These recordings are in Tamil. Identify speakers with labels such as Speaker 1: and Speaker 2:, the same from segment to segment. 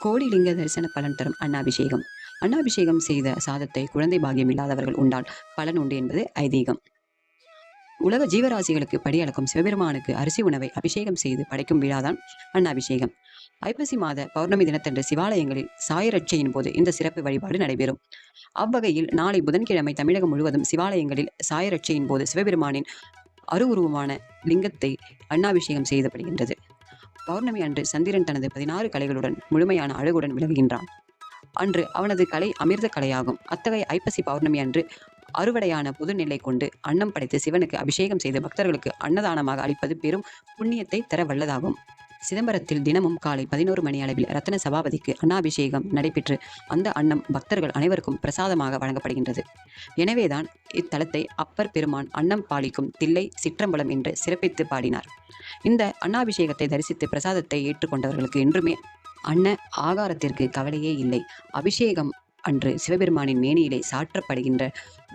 Speaker 1: கோடிலிங்க தரிசன பலன் தரும் அன்னாபிஷேகம். அன்னாபிஷேகம் செய்த சாதத்தை குழந்தை பாகியம் இல்லாதவர்கள் உண்டால் பலன் உண்டு என்பது ஐதீகம். உலக ஜீவராசிகளுக்கு படியளக்கும் சிவபெருமானுக்கு அரிசி உணவை அபிஷேகம் செய்து படைக்கும் விழாதான் அன்னாபிஷேகம். ஐப்பசி மாத பௌர்ணமி தினத்தன்று சிவாலயங்களில் சாயரட்சையின் போது இந்த சிறப்பு வழிபாடு நடைபெறும். அவ்வகையில் நாளை புதன்கிழமை தமிழகம் முழுவதும் சிவாலயங்களில் சாயரட்சையின் போது சிவபெருமானின் அருவுருவமான லிங்கத்தை அன்னாபிஷேகம் செய்யப்படுகின்றது பௌர்ணமி அன்று சந்திரன் தனது பதினாறு கலைகளுடன் முழுமையான அழகுடன் விளங்குகின்றான். அன்று அவனது கலை அமிர்த கலையாகும். அத்தகைய ஐப்பசி பௌர்ணமி அன்று அறுவடையான புது நெல்லை கொண்டு அன்னம் படைத்து சிவனுக்கு அபிஷேகம் செய்து பக்தர்களுக்கு அன்னதானமாக அளிப்பது பெரும் புண்ணியத்தை தர வல்லதாகும். சிதம்பரத்தில் தினமும் காலை பதினோரு மணி அளவில் ரத்ன சபாபதிக்கு அன்னாபிஷேகம் நடைபெற்று அந்த அன்னம் பக்தர்கள் அனைவருக்கும் பிரசாதமாக வழங்கப்படுகின்றது. எனவேதான் இத்தலத்தை அப்பர் பெருமான் அன்னம் பாலிக்கும் தில்லை சிற்றம்பலம் என்று சிறப்பித்து பாடினார். இந்த அன்னாபிஷேகத்தை தரிசித்து பிரசாதத்தை ஏற்றுக்கொண்டவர்களுக்கு என்றுமே அன்ன ஆகாரத்திற்கு கவலையே இல்லை. அபிஷேகம் அன்று சிவபெருமானின் மேனியிலே சாற்றப்படுகின்ற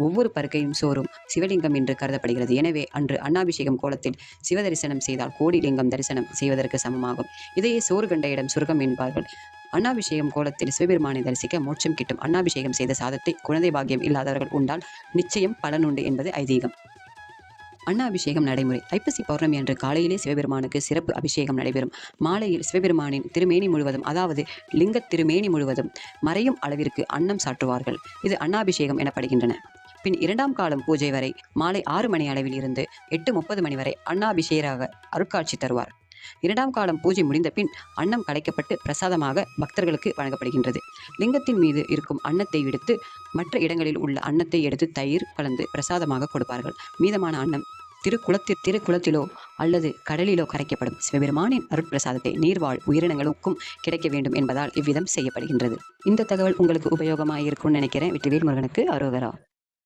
Speaker 1: ஒவ்வொரு பருக்கையும் சோறும் சிவலிங்கம் என்று கருதப்படுகிறது. எனவே அன்று அண்ணாபிஷேகம் கோலத்தில் சிவ தரிசனம் செய்தால் கோடி லிங்கம் தரிசனம் செய்வதற்கு சமமாகும். இதையே சோறு கண்ட இடம் சுருகம் என்பார்கள். அண்ணாபிஷேகம் கோலத்தில் சிவபெருமானை தரிசிக்க மோட்சம் கிட்டும் அண்ணாபிஷேகம் செய்த சாதத்தை குழந்தை பாக்கியம் இல்லாதவர்கள் உண்டால் நிச்சயம் பலனுண்டு என்பது ஐதீகம். அன்னாபிஷேகம் நடைமுறை. ஐப்பசி பௌர்ணமி அன்று காலையிலே சிவபெருமானுக்கு சிறப்பு அபிஷேகம் நடைபெறும். மாலையில் சிவபெருமானின் திருமேனி முழுவதும் அதாவது லிங்க திருமேனி முழுவதும் மறையும் அளவிற்கு அன்னம் சாற்றுவார்கள். இது அன்னாபிஷேகம் எனப்படுகின்றன. பின் இரண்டாம் காலம் பூஜை வரை மாலை ஆறு மணி அளவில் இருந்து எட்டு முப்பது மணி வரை அண்ணாபிஷேகராக அருட்காட்சி தருவார். இரண்டாம் காலம் பூஜை முடிந்த பின் அன்னம் கலைக்கப்பட்டு பிரசாதமாக பக்தர்களுக்கு வழங்கப்படுகின்றது. லிங்கத்தின் மீது இருக்கும் அன்னத்தை எடுத்து மற்ற இடங்களில் உள்ள அன்னத்தை எடுத்து தயிர் கலந்து பிரசாதமாக கொடுப்பார்கள். மீதமான அன்னம் திருக்குளத்தில் திருக்குளத்திலோ அல்லது கடலிலோ கரைக்கப்படும். சிவபெருமானின் அருட்பிரசாதத்தை நீர்வாழ் உயிரினங்களுக்கும் கிடைக்க வேண்டும் என்பதால் இவ்விதம் செய்யப்படுகின்றது. இந்த தகவல் உங்களுக்கு உபயோகமாக இருக்கும்னு நினைக்கிறேன். வெற்றிவேல் முருகனுக்கு அரோகரா.